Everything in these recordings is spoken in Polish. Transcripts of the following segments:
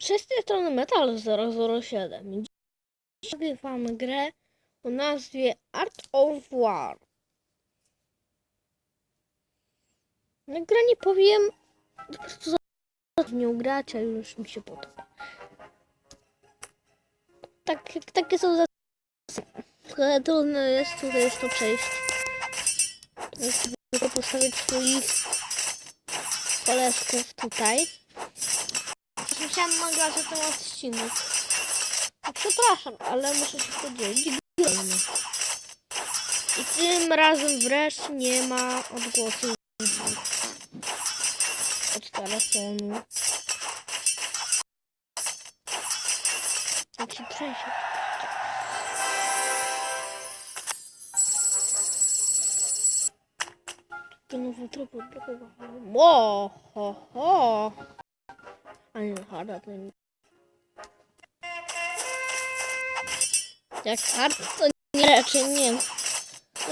Cześć, z strony Metal 007. Dziś nagrywamy grę o nazwie Art of War. Na grę nie powiem, po prostu w nią grać, a już mi się podoba. Tak, takie są zasady. Trochę trudno jest tutaj już to przejść. Tylko postawić swoich koleżków tutaj. Musiałam nagrać o ten odcinek. Przepraszam, ale muszę się podzielić. I tym razem wreszcie nie ma odgłosu od telefonu. Jak się trzęsie. Takie nowe tropy odblokowane. Ło, ho, ho. A nie, harda to nie. Jak hard to nie, raczej nie.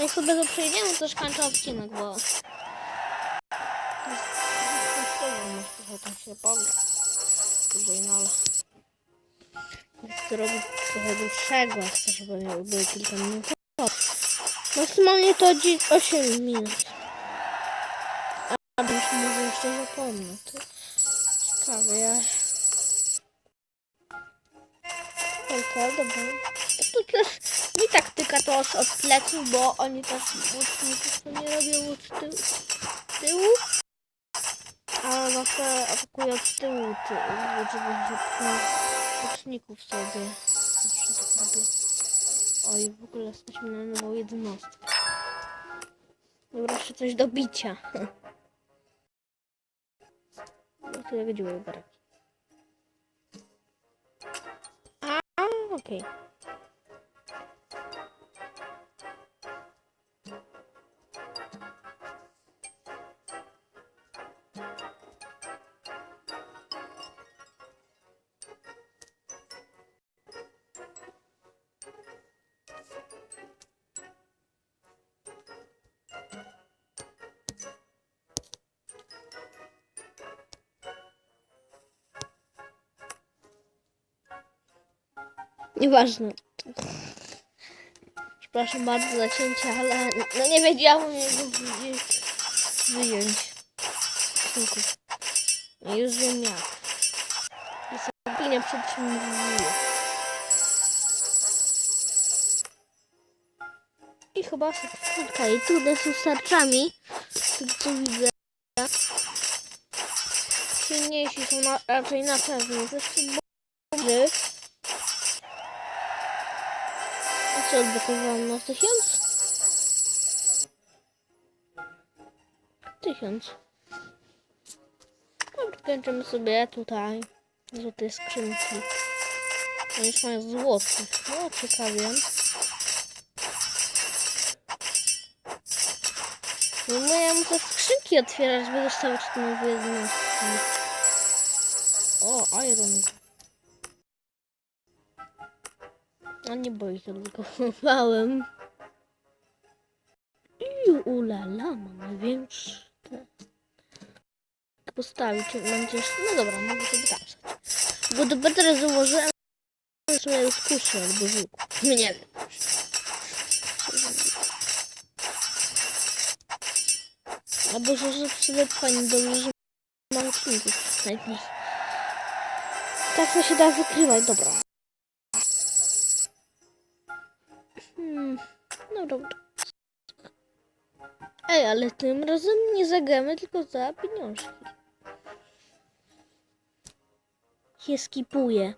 Jak sobie to przejdziemy, to już kończę odcinek, bo... Trochę tam się pogra. Dłużej, no ale... Chcę robić trochę dłuższego, chcę, żeby było kilka minut. Maksymalnie to dzi- 8 minut. A już może jeszcze zapomnę. To Tylko, dobra. Tu też nie taktyka to od, pleców, bo oni też łuczników nie robią od tyłu, tyłu a zawsze atakują od tyłu, ty, żeby łuczników sobie zawsze tak robię. Oj, w ogóle jesteśmy na nową jednostkę. Dobra, jeszcze coś do bicia. No to jak dziury baraki. Nieważne. Przepraszam bardzo za cięcie, ale no nie wiedziałam jego wy- wyjąć. Sników. No już wiem jak. I sobie nie przetrzymuje. I chyba sekundka. I trudne są z tarczami. To co widzę. Silniejsi są na, raczej na pewno. Zresztą dobry. Co odblokowałam na tysiąc? Tysiąc. Dobra, kończymy sobie tutaj. Złote skrzynki. No już mają złoty. No, ciekawie. No, no ja muszę skrzynki otwierać, żeby dostawać nowe jednostki. O, Iron A nie boi się, tylko chowałem. I ulala, mam największy. te- Postawić będziesz. No dobra, mogę sobie tam wstać. Bo do Petra założyłem, że miał kuszy albo żółk. No nie wiem. Albo że, że fajnie dobrze, że mam odcinków. Najpierw. Tak to się da wykrywać, dobra. No dobra. Ej, ale tym razem nie za gemy, tylko za pieniążki. Się skipuję.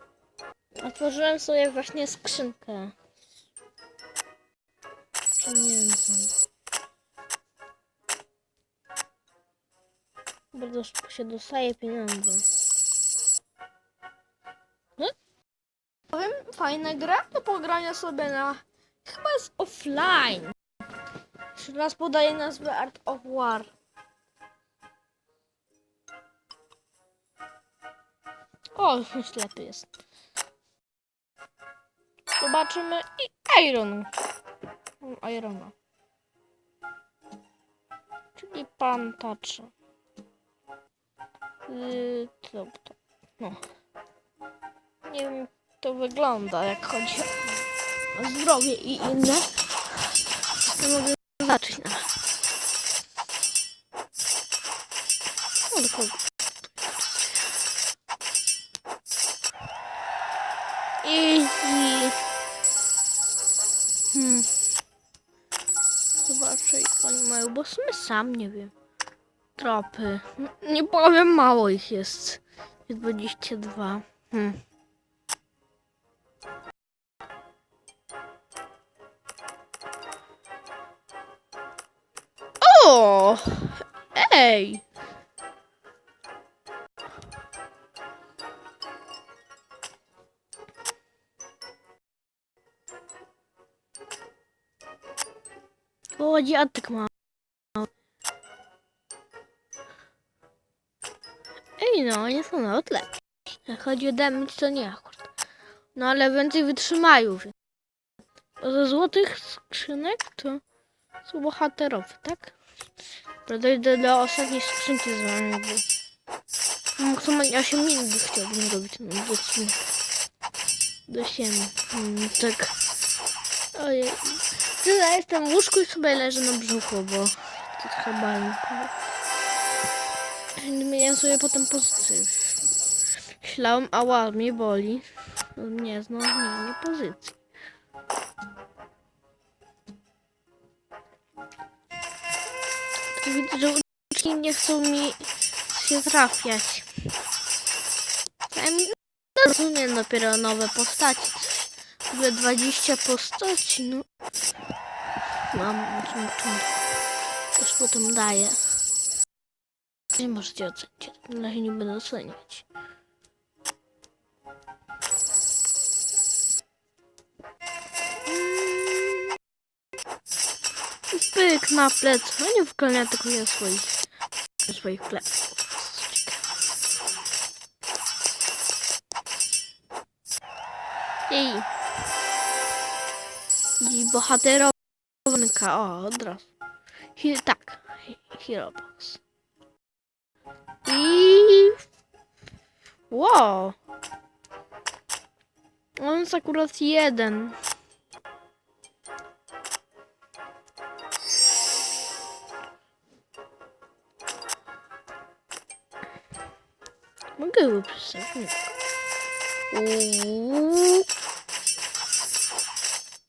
Otworzyłem sobie właśnie skrzynkę. Pieniędzy. Bardzo szybko się dostaje pieniądze. No. Powiem, fajna gra do pogrania sobie na... Chyba jest offline. Jeszcze raz podaję nazwę Art of War. O, ślepy jest. Zobaczymy i Iron. Irona. Czyli pantacze. Yy, to, to. No. nie wiem to wygląda, jak chodzi zdrowie i inne. To mogę zobaczyć na. I. Hmm. Zobaczę, jak oni mają, bo sumie sam nie wiem. Tropy. Nie powiem, mało ich. Jest 22. Hmm. O! Ej! O, dziadek ma. Ej, no, nie są nawet lepsi. Jak chodzi o damage, to nie akurat. No, ale więcej wytrzymają. ze złotych skrzynek to są bohaterowie, tak? Dojdę do ostatniej skrzynki z wami, bo... Maksymalnie 8 minut by chciałbym robić ten odcinek. Do 7. Mm, tak. Ojej. Tyle jestem w łóżku i sobie leżę na brzuchu, bo to chyba nie Zmieniam sobie potem pozycję. Myślałem, ała, mnie boli. Nie, znowu zmienię pozycji. Że uczki nie chcą mi się trafiać. Ja no, rozumiem dopiero nowe postaci. W ogóle 20 postaci, no. Mam. Już potem daję. Nie możecie ocenić. Na razie nie będę oceniać. Pyk na plec. No nie w ogóle nie swoich, swoich pleców. Ciekawe. I, bohaterowanka. O, od razu. Hi, tak. Hero Box. I... Wow. On jest akurat jeden. Mogę go przedstawić. Uuu.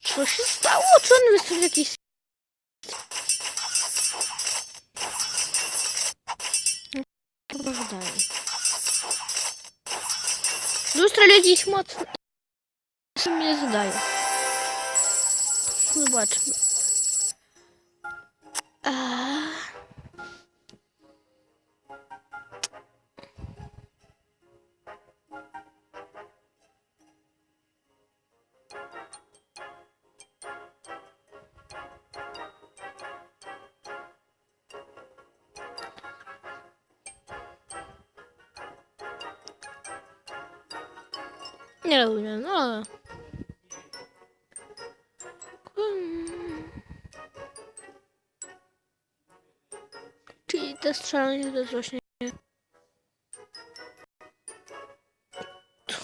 Co się stało? Czy on wystawił jakiś... Prawda. Lustro jakiś mocny. Co mi nie zadaje. Zobaczmy. Eee. Nie rozumiem, no ale... Czyli te strzelanie to jest właśnie...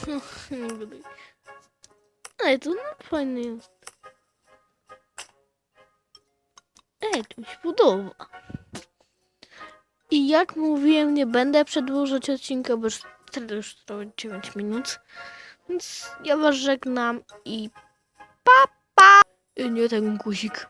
Ej, to no, fajny jest. Ej, to mi się podoba. I jak mówiłem, nie będę przedłużać odcinka, bo już tyle już trwa 9 minut. Więc ja was żegnam i pa pa! I nie ten guzik.